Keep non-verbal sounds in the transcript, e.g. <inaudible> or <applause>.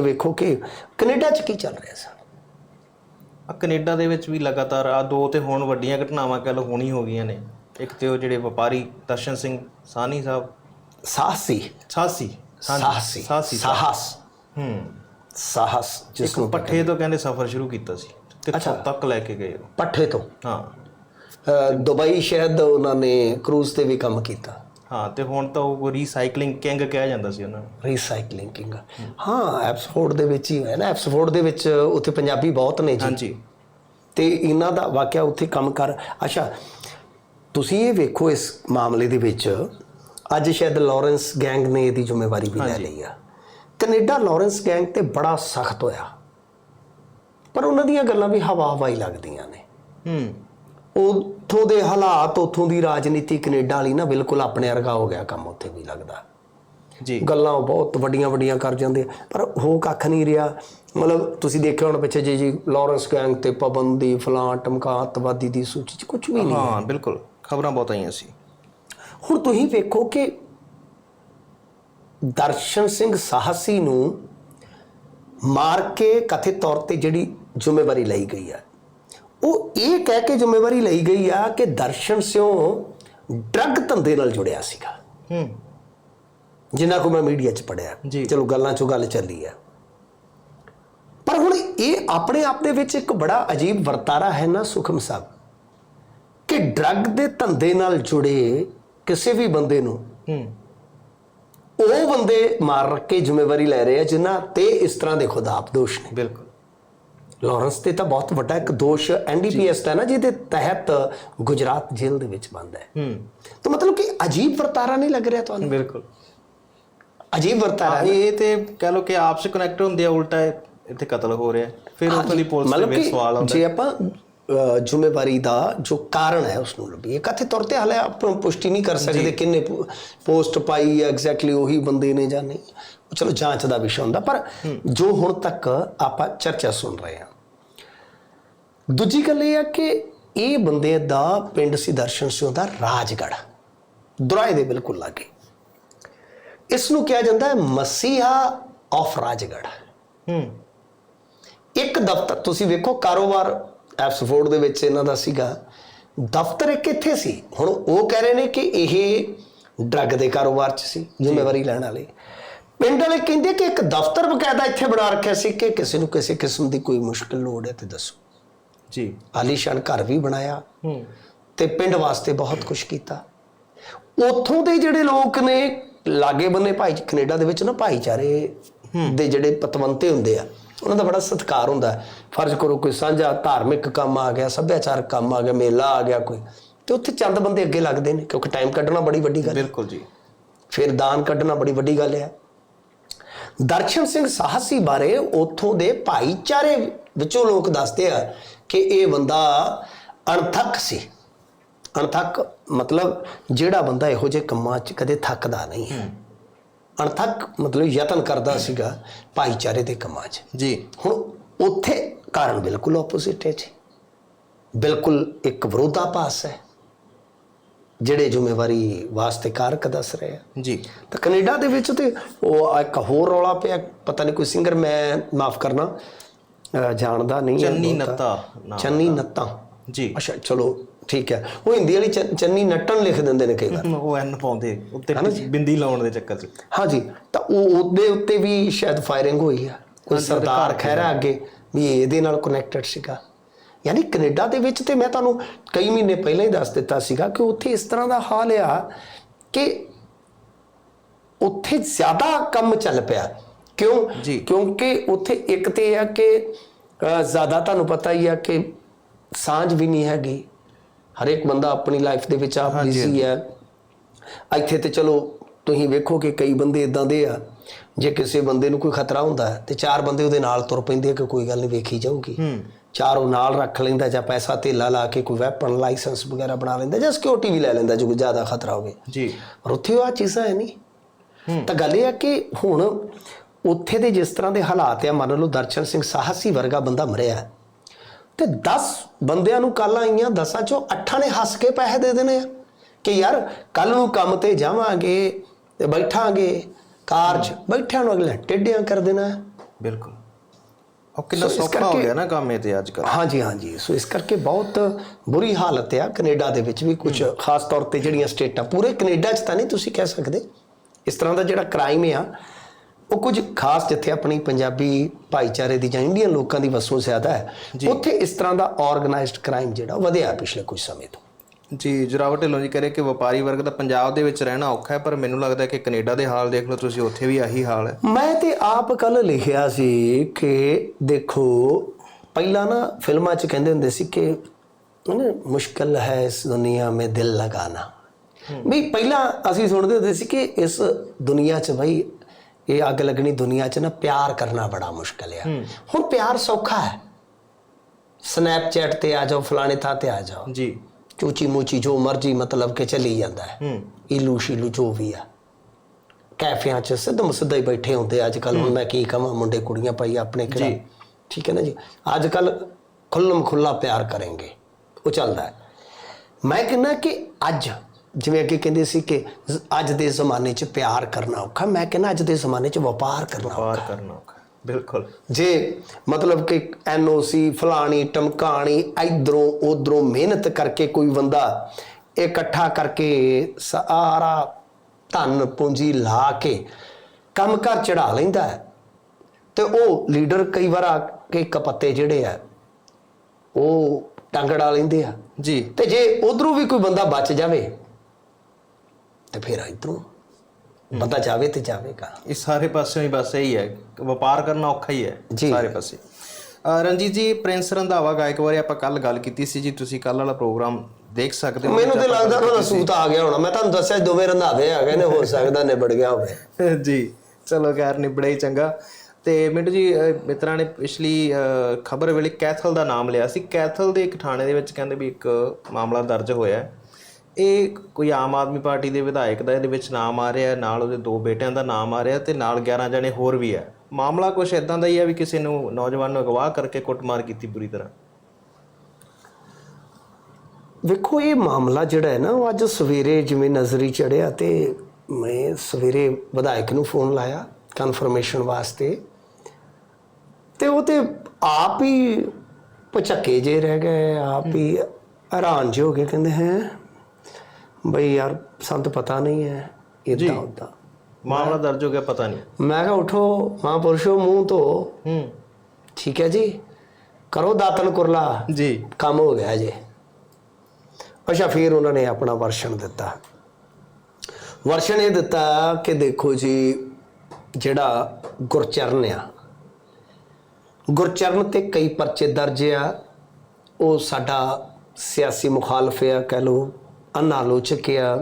ਵੇਖੋ ਕਿ ਕੈਨੇਡਾ 'ਚ ਕੀ ਚੱਲ ਰਿਹਾ ਸੀ। ਆ ਕੈਨੇਡਾ ਦੇ ਵਿੱਚ ਵੀ ਲਗਾਤਾਰ ਆ ਦੋ ਤੇ ਹੁਣ ਵੱਡੀਆਂ ਘਟਨਾਵਾਂ ਕਹਿ ਲਓ ਹੋਣੀ ਹੋ ਗਈਆਂ ਨੇ। ਇੱਕ ਤੇ ਉਹ ਜਿਹੜੇ ਵਪਾਰੀ ਦਰਸ਼ਨ ਸਿੰਘ ਸਾਨੀ ਸਾਹਿਬ। ਸਾਹਸੀ। ਸਾਸੀ ਸਾਹਸੀ। ਸਾਸੀ ਸਾਹਿਬ। ਸਾਹਸ। ਹੂੰ। ਸਾਹਸ ਜਿਸ ਨੂੰ ਪੱਠੇ ਤੋਂ ਕਹਿੰਦੇ ਸਫ਼ਰ ਸ਼ੁਰੂ ਕੀਤਾ ਸੀ। ਕਿੱਥੋਂ ਤੱਕ ਲੈ ਕੇ ਗਏ ਪੱਠੇ ਤੋਂ। ਹਾਂ। ਦੁਬਈ ਸ਼ਾਇਦ ਉਹਨਾਂ ਨੇ ਕਰੂਜ਼ ਤੇ ਵੀ ਕੰਮ ਕੀਤਾ। ਹਾਂ ਤੇ ਹੁਣ ਤਾਂ ਉਹ ਰੀਸਾਈਕਲਿੰਗ ਕਿੰਗ ਕਿਹਾ ਜਾਂਦਾ ਸੀ ਉਹਨਾਂ ਨੂੰ। ਰੀਸਾਈਕਲਿੰਗ ਕਿੰਗ ਹਾਂ ਐਪਸਫੋਰਡ ਦੇ ਵਿੱਚ ਹੀ ਹੈ ਨਾ ਐਪਸਫੋਰਡ ਦੇ ਵਿੱਚ ਉੱਥੇ ਪੰਜਾਬੀ ਬਹੁਤ ਨੇ ਜੀ। ਹਾਂਜੀ। ਤੇ ਇਹਨਾਂ ਦਾ ਵਾਕਿਆ ਉੱਥੇ ਕੰਮ ਕਰ ਅੱਛਾ ਤੁਸੀਂ ਇਹ ਵੇਖੋ ਇਸ ਮਾਮਲੇ ਦੇ ਵਿੱਚ ਅੱਜ ਸ਼ਾਇਦ ਲਾਰੈਂਸ ਗੈਂਗ ਨੇ ਇਹਦੀ ਜ਼ਿੰਮੇਵਾਰੀ ਵੀ ਲੈ ਲਈ ਆ। ਕੈਨੇਡਾ ਲਾਰੈਂਸ ਗੈਂਗ ਤੇ ਬੜਾ ਸਖਤ ਹੋਇਆ। ਪਰ ਉਹਨਾਂ ਦੀਆਂ ਗੱਲਾਂ ਵੀ ਹਵਾ ਹਵਾਈ ਲੱਗਦੀਆਂ ਨੇ। ਹੂੰ। ਉੱਥੋਂ ਦੇ ਹਾਲਾਤ ਉੱਥੋਂ ਦੀ ਰਾਜਨੀਤੀ ਕੈਨੇਡਾ ਵਾਲੀ ਨਾ ਬਿਲਕੁਲ ਆਪਣੇ ਵਰਗਾ ਹੋ ਗਿਆ ਕੰਮ ਉੱਥੇ ਵੀ ਲੱਗਦਾ। ਜੀ। ਗੱਲਾਂ ਉਹ ਬਹੁਤ ਵੱਡੀਆਂ ਵੱਡੀਆਂ ਕਰ ਜਾਂਦੇ ਪਰ ਹੋ ਕੱਖ ਨਹੀਂ ਰਿਹਾ। ਮਤਲਬ ਤੁਸੀਂ ਦੇਖਿਆ ਹੁਣ ਪਿੱਛੇ ਜੀ ਜੀ ਲਾਰੈਂਸ ਗੈਂਗ ਤੇ ਪਾਬੰਦੀ ਫਲਾਂ ਟਮਕਾ ਅੱਤਵਾਦੀ ਦੀ ਸੂਚੀ 'ਚ ਕੁਝ ਵੀ ਨਹੀਂ ਹਾਂ ਬਿਲਕੁਲ। ਖਬਰਾਂ ਬਹੁਤ ਆਈਆਂ ਸੀ। ਹੁਣ ਤੁਸੀਂ ਵੇਖੋ ਕਿ ਦਰਸ਼ਨ ਸਿੰਘ ਸਾਹਸੀ ਨੂੰ ਮਾਰ ਕੇ ਕਥਿਤ ਤੌਰ ਤੇ ਜਿਹੜੀ ਜ਼ਿੰਮੇਵਾਰੀ ਲਈ ਗਈ ਆ ਉਹ ਇਹ ਕਹਿ ਕੇ ਜ਼ਿੰਮੇਵਾਰੀ ਲਈ ਗਈ ਆ ਕਿ ਦਰਸ਼ਨ ਸਿਓ ਡਰੱਗ ਧੰਦੇ ਨਾਲ ਜੁੜਿਆ ਸੀਗਾ। ਹੂੰ। ਜਿੰਨਾ ਕੋ ਮੈਂ ਮੀਡੀਆ 'ਚ ਪੜਿਆ। ਚਲੋ ਗੱਲਾਂ 'ਚੋਂ ਗੱਲ ਚੱਲੀ ਆ। ਪਰ ਹੁਣ ਇਹ ਆਪਣੇ ਆਪ ਦੇ ਵਿੱਚ ਇੱਕ ਬੜਾ ਅਜੀਬ ਵਰਤਾਰਾ ਹੈ ਨਾ ਸੁਖਮ ਸਾਹਿਬ? ਕਿ ਡਰੱਗ ਦੇ ਧੰਦੇ ਨਾਲ ਜੁੜੇ ਕਿਸੇ ਵੀ ਬੰਦੇ ਨੂੰ ਹੂੰ। ਉਹ ਬੰਦੇ ਮਾਰ ਕੇ ਜ਼ਿੰਮੇਵਾਰੀ ਲੈ ਰਹੇ ਆ ਜਿਨ੍ਹਾਂ ਤੇ ਇਸ ਤਰ੍ਹਾਂ ਦੇ ਖੁਦ ਆਪ ਦੋਸ਼ ਨੇ। ਬਿਲਕੁਲ। ਲਾਰੈਂਸ ਤੇ ਤਾਂ ਬਹੁਤ ਵੱਡਾ ਇੱਕ ਦੋਸ਼ ਐਨਡੀਪੀਐਸ ਦਾ ਨਾ ਜਿਹਦੇ ਤਹਿਤ ਗੁਜਰਾਤ ਜੇਲ੍ਹ ਦੇ ਵਿੱਚ ਬੰਦ ਹੈ। ਹੂੰ। ਤਾਂ ਮਤਲਬ ਕਿ ਅਜੀਬ ਵਰਤਾਰਾ ਨਹੀਂ ਲੱਗ ਰਿਹਾ ਤੁਹਾਨੂੰ? ਬਿਲਕੁਲ। ਅਜੀਬ ਵਰਤਾਰਾ ਇਹ ਤੇ ਕਹਿ ਲਓ ਕਿ ਆਪਸ ਕਨੈਕਟ ਹੁੰਦੇ ਆ ਉਲਟਾ ਇੱਥੇ ਕਤਲ ਹੋ ਰਿਹਾ। ਫਿਰ ਉੱਥੋਂ ਦੀ ਪੁਲਿਸ ਦੇ ਵਿੱਚ ਸਵਾਲ ਆਉਂਦਾ। ਜੇ ਆਪਾਂ ਜ਼ਿੰਮੇਵਾਰੀ ਦਾ ਜੋ ਕਾਰਨ ਹੈ ਉਸ ਨੂੰ ਲੱਭੀਏ ਕਥਿਤ ਤੌਰ ਤੇ ਹਾਲੇ ਆਪਾਂ ਪੁਸ਼ਟੀ ਨਹੀਂ ਕਰ ਸਕਦੇ ਕਿੰਨੇ ਪੋਸਟ ਪਾਈ ਹੈ ਐਗਜ਼ੈਕਟਲੀ ਉਹੀ ਬੰਦੇ ਨੇ ਜਾਂ ਨਹੀਂ। ਚਲੋ ਜਾਂਚ ਦਾ ਵਿਸ਼ਾ ਹੁੰਦਾ ਪਰ ਜੋ ਹੁਣ ਤੱਕ ਆਪਾਂ ਚਰਚਾ ਸੁਣ ਰਹੇ ਹਾਂ ਦੂਜੀ ਗੱਲ ਇਹ ਆ ਕਿ ਇਹ ਬੰਦੇ ਦਾ ਪਿੰਡ ਸੀ ਦਰਸ਼ਨ ਸਿੰਘ ਦਾ ਰਾਜਗੜ੍ਹ। ਦੁਰਾਏ ਦੇ ਬਿਲਕੁਲ ਲਾਗੇ। ਇਸ ਨੂੰ ਕਿਹਾ ਜਾਂਦਾ ਹੈ ਮਸੀਹਾ ਆਫ ਰਾਜਗੜ੍ਹ। ਹੂੰ। ਇੱਕ ਦਫ਼ਤਰ ਤੁਸੀਂ ਵੇਖੋ ਕਾਰੋਬਾਰ ਐਪਸਫੋਰਡ ਦੇ ਵਿੱਚ ਇਹਨਾਂ ਦਾ ਸੀਗਾ। ਦਫ਼ਤਰ ਇੱਕ ਇੱਥੇ ਸੀ। ਹੁਣ ਉਹ ਕਹਿ ਰਹੇ ਨੇ ਕਿ ਇਹ ਡਰੱਗ ਦੇ ਕਾਰੋਬਾਰ 'ਚ ਸੀ ਜ਼ਿੰਮੇਵਾਰੀ ਲੈਣ ਵਾਲੇ। ਪਿੰਡ ਵਾਲੇ ਕਹਿੰਦੇ ਕਿ ਇੱਕ ਦਫ਼ਤਰ ਬਕਾਇਦਾ ਇੱਥੇ ਬਣਾ ਰੱਖਿਆ ਸੀ ਕਿ ਕਿਸੇ ਨੂੰ ਕਿਸੇ ਕਿਸਮ ਦੀ ਕੋਈ ਮੁਸ਼ਕਲ ਲੋੜ ਹੈ ਤੇ ਦੱਸੋ। ਜੀ। ਆਲੀਸ਼ਾਨ ਘਰ ਵੀ ਬਣਾਇਆ ਹੂੰ। ਤੇ ਪਿੰਡ ਵਾਸਤੇ ਬਹੁਤ ਕੁਝ ਕੀਤਾ। ਉੱਥੋਂ ਦੇ ਜਿਹੜੇ ਲੋਕ ਨੇ ਲਾਗੇ ਬੰਨੇ ਭਾਈ ਕੈਨੇਡਾ ਦੇ ਵਿੱਚ ਨਾ ਭਾਈਚਾਰੇ ਦੇ ਜਿਹੜੇ ਪਤਵੰਤੇ ਹੁੰਦੇ ਆ ਉਹਨਾਂ ਦਾ ਬੜਾ ਸਤਿਕਾਰ ਹੁੰਦਾ। ਫਰਜ਼ ਕਰੋ ਕੋਈ ਸਾਂਝਾ ਧਾਰਮਿਕ ਕੰਮ ਆ ਗਿਆ ਸੱਭਿਆਚਾਰਕ ਕੰਮ ਆ ਗਿਆ ਮੇਲਾ ਆ ਗਿਆ ਕੋਈ ਤੇ ਉੱਥੇ ਚੰਦ ਬੰਦੇ ਅੱਗੇ ਲੱਗਦੇ ਨੇ ਕਿਉਂਕਿ ਟਾਈਮ ਕੱਢਣਾ ਬੜੀ ਵੱਡੀ ਗੱਲ ਹੈ। ਬਿਲਕੁਲ ਜੀ। ਫਿਰ ਦਾਨ ਕੱਢਣਾ ਬੜੀ ਵੱਡੀ ਗੱਲ ਹੈ। ਦਰਸ਼ਨ ਸਿੰਘ ਸਾਹਸੀ ਬਾਰੇ ਉੱਥੋਂ ਦੇ ਭਾਈਚਾਰੇ ਵਿੱਚੋਂ ਲੋਕ ਦੱਸਦੇ ਆ ਕਿ ਇਹ ਬੰਦਾ ਅਣਥੱਕ ਸੀ। ਅਣਥੱਕ ਮਤਲਬ ਜਿਹੜਾ ਬੰਦਾ ਇਹੋ ਜਿਹੇ ਕੰਮਾਂ 'ਚ ਕਦੇ ਥੱਕਦਾ ਨਹੀਂ ਹੈ। ਅਣਥੱਕ ਮਤਲਬ ਯਤਨ ਕਰਦਾ ਸੀਗਾ ਭਾਈਚਾਰੇ ਦੇ ਕੰਮਾਂ 'ਚ। ਜੀ। ਹੁਣ ਉੱਥੇ ਕਾਰਨ ਬਿਲਕੁਲ ਆਪੋਜ਼ਿਟ ਹੈ ਜੀ। ਬਿਲਕੁਲ ਇੱਕ ਵਿਰੋਧਾਭਾਸ ਹੈ। ਜਿਹੜੇ ਜ਼ਿੰਮੇਵਾਰੀ ਵਾਸਤੇ ਕਾਰਕ ਦੱਸ ਰਹੇ ਆ। ਜੀ। ਤਾਂ ਕੈਨੇਡਾ ਦੇ ਵਿੱਚ ਤੇ ਉਹ ਇੱਕ ਹੋਰ ਰੌਲਾ ਪਿਆ। ਪਤਾ ਨਹੀਂ ਕੋਈ ਸਿੰਗਰ ਮੈਂ ਮਾਫ ਕਰਨਾ। ਜਾਣਦਾ ਨਹੀਂ ਚੰਨੀ। ਨੱਤਾ ਚੰਨੀ ਨੱਤਾ। ਜੀ। ਅੱਛਾ ਚਲੋ ਠੀਕ ਹੈ। ਉਹ ਹਿੰਦੀ ਵਾਲੀ ਚੰਨੀ ਨੱਟਣ ਲਿਖ ਦਿੰਦੇ ਨੇ ਕਈ ਵਾਰ। ਉਹ ਐਨ ਪਾਉਂਦੇ ਉੱਤੇ ਬਿੰਦੀ ਲਾਉਣ ਦੇ ਚੱਕਰ 'ਚ। ਹਾਂਜੀ ਤਾਂ ਉਹ ਉਹਦੇ ਉੱਤੇ ਵੀ ਸ਼ਾਇਦ ਫਾਇਰਿੰਗ ਹੋਈ ਆ। ਕੋਈ ਸਰਦਾਰ ਖਹਿਰਾ ਅੱਗੇ ਵੀ ਇਹ ਇਹਦੇ ਨਾਲ ਕਨੈਕਟਡ ਸੀਗਾ। ਯਾਨੀ ਕੈਨੇਡਾ ਦੇ ਵਿੱਚ ਤੇ ਮੈਂ ਤੁਹਾਨੂੰ ਕਈ ਮਹੀਨੇ ਪਹਿਲਾਂ ਹੀ ਦੱਸ ਦਿੱਤਾ ਸੀਗਾ ਕਿ ਉੱਥੇ ਇਸ ਤਰ੍ਹਾਂ ਦਾ ਹਾਲ ਆ ਕਿ ਉੱਥੇ ਜ਼ਿਆਦਾ ਕੰਮ ਚੱਲ ਪਿਆ। ਕਿਉਂ। ਕਿਉਂਕਿ ਉੱਥੇ ਇੱਕ ਤੇ ਆ ਕਿ ਜ਼ਿਆਦਾ ਤੁਹਾਨੂੰ ਪਤਾ ਹੀ ਆ ਕਿ ਸਾਂਝ ਵੀ ਨਹੀਂ ਹੈਗੀ। ਹਰੇਕ ਬੰਦਾ ਆਪਣੀ ਲਾਈਫ ਦੇ ਵਿੱਚ ਆਪ ਬਿਜ਼ੀ ਹੈ ਇੱਥੇ ਤੇ ਚਲੋ ਤੁਸੀਂ ਵੇਖੋ ਕਿ ਕਈ ਬੰਦੇ ਇਦਾਂ ਦੇ ਆ। ਜੇ ਕਿਸੇ ਬੰਦੇ ਨੂੰ ਕੋਈ ਖਤਰਾ ਹੁੰਦਾ ਤੇ ਚਾਰ ਬੰਦੇ ਉਹਦੇ ਨਾਲ ਤੁਰ ਪੈਂਦੇ ਆ ਕਿ ਕੋਈ ਗੱਲ ਨਹੀਂ ਵੇਖੀ ਜਾਊਗੀ। ਚਾਰ ਉਹ ਨਾਲ ਰੱਖ ਲੈਂਦਾ ਜਾਂ ਪੈਸਾ ਧੇਲਾ ਲਾ ਕੇ ਕੋਈ ਵੈਪਨ ਲਾਇਸੈਂਸ ਵਗੈਰਾ ਬਣਾ ਲੈਂਦਾ ਜਾਂ ਸਿਕਿਉਰਿਟੀ ਵੀ ਲੈ ਲੈਂਦਾ ਜੋ ਕੋਈ ਜ਼ਿਆਦਾ ਖਤਰਾ ਹੋਵੇ। ਜੀ। ਪਰ ਉੱਥੇ ਉਹ ਆ ਚੀਜ਼ਾਂ ਹੈ ਨਹੀਂ। ਤਾਂ ਗੱਲ ਇਹ ਆ ਕਿ ਹੁਣ ਉੱਥੇ ਦੇ ਜਿਸ ਤਰ੍ਹਾਂ ਦੇ ਹਾਲਾਤ ਆ ਮੰਨ ਲਓ ਦਰਸ਼ਨ ਸਿੰਘ ਸਾਹਸੀ ਵਰਗਾ ਬੰਦਾ ਮਰਿਆ ਤੇ 10 ਬੰਦਿਆਂ ਨੂੰ ਕੱਲ ਆਈਆਂ 10 ਚੋਂ 8 ਨੇ ਹੱਸ ਕੇ ਪੈਸੇ ਦੇ ਦੇਣੇ ਆ ਕਿ ਯਾਰ ਕੱਲ ਨੂੰ ਕੰਮ ਤੇ ਜਾਵਾਂਗੇ ਤੇ ਬੈਠਾਂਗੇ ਕਾਰ 'ਚ ਬੈਠਿਆਂ ਨੂੰ ਅਗਲੇ ਟੇਢਿਆਂ ਕਰ ਦੇਣਾ। ਬਿਲਕੁਲ। ਉਹ ਕਿੰਨਾ ਸੌਖਾ ਹੋ ਗਿਆ ਨਾ ਕੰਮ ਇਹ ਤੇ ਅੱਜ ਕੱਲ ਹਾਂਜੀ ਹਾਂਜੀ। ਸੋ ਇਸ ਕਰਕੇ ਬਹੁਤ ਬੁਰੀ ਹਾਲਤ ਆ ਕੈਨੇਡਾ ਦੇ ਵਿੱਚ ਵੀ ਕੁਝ ਖਾਸ ਤੌਰ ਤੇ ਜਿਹੜੀਆਂ ਸਟੇਟਾਂ ਪੂਰੇ ਕੈਨੇਡਾ 'ਚ ਤਾਂ ਨਹੀਂ ਤੁਸੀਂ ਕਹਿ ਸਕਦੇ। ਇਸ ਤਰ੍ਹਾਂ ਦਾ ਜਿਹੜਾ ਕ੍ਰਾਈਮ ਆ ਉਹ ਕੁਝ ਖਾਸ ਜਿੱਥੇ ਆਪਣੀ ਪੰਜਾਬੀ ਭਾਈਚਾਰੇ ਦੀ ਜਾਂ ਇੰਡੀਅਨ ਲੋਕਾਂ ਦੀ ਵਸੋਂ ਜ਼ਿਆਦਾ ਹੈ ਉੱਥੇ ਇਸ ਤਰ੍ਹਾਂ ਦਾ ਆਰਗੇਨਾਈਜ਼ਡ ਕ੍ਰਾਈਮ ਜਿਹੜਾ ਵਧਿਆ ਪਿਛਲੇ ਕੁਝ ਸਮੇਂ ਤੋਂ। ਜੀ ਜਰਾਵਟ ਢਿੱਲੋਂ ਜੀ ਕਰੇ ਕਿ ਵਪਾਰੀ ਵਰਗ ਦਾ ਪੰਜਾਬ ਦੇ ਵਿੱਚ ਰਹਿਣਾ ਔਖਾ ਹੈ ਪਰ ਮੈਨੂੰ ਲੱਗਦਾ ਕਿ ਕੈਨੇਡਾ ਦੇ ਹਾਲ ਦੇਖ ਲਓ ਤੁਸੀਂ ਉੱਥੇ ਵੀ ਆਹੀ ਹਾਲ ਹੈ। ਮੈਂ ਤੇ ਆਪ ਕੱਲ ਲਿਖਿਆ ਸੀ ਕਿ ਦੇਖੋ ਪਹਿਲਾਂ ਨਾ ਫਿਲਮਾਂ 'ਚ ਕਹਿੰਦੇ ਹੁੰਦੇ ਸੀ ਕਿ ਮੁਸ਼ਕਲ ਹੈ ਇਸ ਦੁਨੀਆ ਮੇਂ ਦਿਲ ਲਗਾਨਾ। ਵੀ ਪਹਿਲਾਂ ਅਸੀਂ ਸੁਣਦੇ ਹੁੰਦੇ ਸੀ ਕਿ ਇਸ ਦੁਨੀਆ 'ਚ ਬਈ ਇਹ ਅੱਗ ਲੱਗਣੀ ਦੁਨੀਆ 'ਚ ਨਾ ਪਿਆਰ ਕਰਨਾ ਬੜਾ ਮੁਸ਼ਕਲ ਹੈ। ਹੁਣ ਪਿਆਰ ਸੌਖਾ ਹੈ। ਸਨੈਪਚੈਟ ਤੇ ਆ ਜਾਓ ਫਲਾਣੇ ਥਾਂ ਤੇ ਆ ਜਾਓ। ਜੀ। ਚੂਚੀ ਮੂਚੀ ਜੋ ਮਰਜ਼ੀ ਮਤਲਬ ਕਿ ਚੱਲੀ ਜਾਂਦਾ ਹੈ। ਇਲੂ ਸ਼ਿਲੂ ਜੋ ਵੀ ਆ। ਕੈਫਿਆਂ 'ਚ ਸਿੱਧਾ ਹੀ ਬੈਠੇ ਹੁੰਦੇ ਅੱਜ ਕੱਲ ਹੁਣ ਮੈਂ ਕੀ ਕਹਾਂ ਮੁੰਡੇ ਕੁੜੀਆਂ ਭਾਈ ਆਪਣੇ ਕਿਹੜਾ ਠੀਕ ਹੈ ਨਾ ਜੀ? ਅੱਜ ਕੱਲ ਖੁੱਲਮ ਖੁੱਲਾ ਪਿਆਰ ਕਰਾਂਗੇ ਉਹ ਚੱਲਦਾ ਹੈ। ਮੈਂ ਕਹਿੰਦਾ ਕਿ ਅੱਜ ਜਿਵੇਂ ਅੱਗੇ ਕਹਿੰਦੇ ਸੀ ਕਿ ਜ਼- ਅੱਜ ਦੇ ਜ਼ਮਾਨੇ 'ਚ ਪਿਆਰ ਕਰਨਾ ਔਖਾ ਮੈਂ ਕਹਿੰਦਾ ਅੱਜ ਦੇ ਜ਼ਮਾਨੇ 'ਚ ਵਪਾਰ ਕਰਨਾ ਔਖਾ। ਪਾਰ ਕਰਨਾ ਔਖਾ। ਬਿਲਕੁਲ ਜੇ ਮਤਲਬ ਕਿ ਐਨਓਸੀ ਫਲਾਣੀ ਟਮਕਾਣੀ ਇਧਰੋਂ ਉਧਰੋਂ ਮਿਹਨਤ ਕਰਕੇ ਕੋਈ ਬੰਦਾ ਇਕੱਠਾ ਕਰਕੇ ਸਾਰਾ ਧਨ ਪੂੰਜੀ ਲਾ ਕੇ ਕੰਮ ਘਰ ਚੜਾ ਲੈਂਦਾ ਹੈ ਤੇ ਉਹ ਲੀਡਰ ਕਈ ਵਾਰ ਆ ਕੇ ਕਪੱਤੇ ਜਿਹੜੇ ਆ ਉਹ ਟੰਗੜਾ ਲੈਂਦੇ ਆ ਜੀ ਤੇ ਜੇ ਉਧਰੋਂ ਵੀ ਕੋਈ ਬੰਦਾ ਬਚ ਜਾਵੇ ਤੇ ਫਿਰ ਇਧਰੋਂ ਬੰਦਾ ਜਾਵੇ ਤੇ ਜਾਵੇਗਾ। ਇਹ ਸਾਰੇ ਪਾਸਿਓਂ ਹੀ ਬਸ ਇਹੀ ਹੈ ਵਪਾਰ ਕਰਨਾ ਔਖਾ ਹੀ ਹੈ। ਸਾਰੇ ਪਾਸੇ। ਰਣਜੀਤ ਜੀ ਪ੍ਰਿੰਸ ਰੰਧਾਵਾ ਗਾਇਕ ਬਾਰੇ ਆਪਾਂ ਕੱਲ ਗੱਲ ਕੀਤੀ ਸੀ ਜੀ ਤੁਸੀਂ ਕੱਲ ਵਾਲਾ ਪ੍ਰੋਗਰਾਮ ਦੇਖ ਸਕਦੇ ਹੋ। ਮੈਨੂੰ ਤੇ ਲੱਗਦਾ ਉਹਨਾਂ ਦਾ ਸੂਤ ਆ ਗਿਆ ਹੋਣਾ। ਮੈਂ ਤੁਹਾਨੂੰ ਦੱਸਿਆ ਦੋਵੇਂ ਰੰਧਾਵੇ ਆ ਗਏ ਨੇ ਹੋ ਸਕਦਾ ਨਿਬੜ ਗਿਆ ਹੋਵੇ। <laughs> ਜੀ ਚਲੋ ਖੈਰ ਨਿਬੜਿਆ ਹੀ ਚੰਗਾ। ਤੇ ਮਿੰਟੂ ਜੀ ਮਿੱਤਰਾਂ ਨੇ ਪਿਛਲੀ ਖਬਰ ਵੇਲੇ ਕੈਥਲ ਦਾ ਨਾਮ ਲਿਆ ਸੀ। ਕੈਥਲ ਦੇ ਇੱਕ ਥਾਣੇ ਦੇ ਵਿੱਚ ਕਹਿੰਦੇ ਵੀ ਇੱਕ ਮਾਮਲਾ ਦਰਜ ਹੋਇਆ। ਹੈ। ਇਹ ਕੋਈ ਆਮ ਆਦਮੀ ਪਾਰਟੀ ਦੇ ਵਿਧਾਇਕ ਦਾ ਇਹਦੇ ਵਿੱਚ ਨਾਮ ਆ ਰਿਹਾ, ਨਾਲ ਉਹਦੇ ਦੋ ਬੇਟਿਆਂ ਦਾ ਨਾਮ ਆ ਰਿਹਾ ਤੇ ਨਾਲ 11 ਜਣੇ ਹੋਰ ਵੀ ਹੈ ਮਾਮਲਾ ਕੁਝ ਇਦਾਂ ਦਾ ਹੀ ਹੈ ਵੀ ਕਿਸੇ ਨੂੰ ਨੌਜਵਾਨ ਨੂੰ ਅਗਵਾ ਕਰਕੇ ਕੁੱਟਮਾਰ ਕੀਤੀ ਬੁਰੀ ਤਰ੍ਹਾਂ। ਵੇਖੋ, ਇਹ ਮਾਮਲਾ ਜਿਹੜਾ ਹੈ ਨਾ, ਉਹ ਅੱਜ ਸਵੇਰੇ ਜਿਵੇਂ ਨਜ਼ਰੀ ਚੜਿਆ ਤੇ ਮੈਂ ਸਵੇਰੇ ਵਿਧਾਇਕ ਨੂੰ ਫੋਨ ਲਾਇਆ ਕਨਫਰਮੇਸ਼ਨ ਵਾਸਤੇ ਤੇ ਉਹ ਤੇ ਆਪ ਹੀ ਪਚੱਕੇ ਜੇ ਰਹਿ ਗਏ, ਆਪ ਹੀ ਹੈਰਾਨ ਜਿਹੇ ਹੋ ਗਏ, ਕਹਿੰਦੇ ਹੈ ਬਈ ਯਾਰ ਸਾਨੂੰ ਤਾਂ ਪਤਾ ਨਹੀਂ ਹੈ ਇਦਾਂ ਉਦਾਂ ਮਾਮਲਾ ਦਰਜ ਹੋ ਗਿਆ ਪਤਾ ਨਹੀਂ। ਮੈਂ ਕਿਹਾ ਉਠੋ ਮਹਾਂਪੁਰਸ਼ੋ ਮੂੰਹ ਧੋ। ਹੂੰ। ਠੀਕ ਹੈ ਜੀ। ਕਰੋ ਦਾਤਨ ਕੁਰਲਾ। ਜੀ। ਕੰਮ ਹੋ ਗਿਆ ਜੇ। ਅੱਛਾ ਫਿਰ ਉਹਨਾਂ ਨੇ ਆਪਣਾ ਵਰਸ਼ਨ ਦਿੱਤਾ। ਵਰਸ਼ਨ ਇਹ ਦਿੱਤਾ ਕਿ ਦੇਖੋ ਜੀ ਜਿਹੜਾ ਗੁਰਚਰਨ ਆ ਗੁਰਚਰਨ ਤੇ ਕਈ ਪਰਚੇ ਦਰਜ ਆ। ਉਹ ਸਾਡਾ ਸਿਆਸੀ ਮੁਖਾਲਫ ਆ ਕਹਿ ਲੋ ਅਨਾਲੋਚਕ ਆ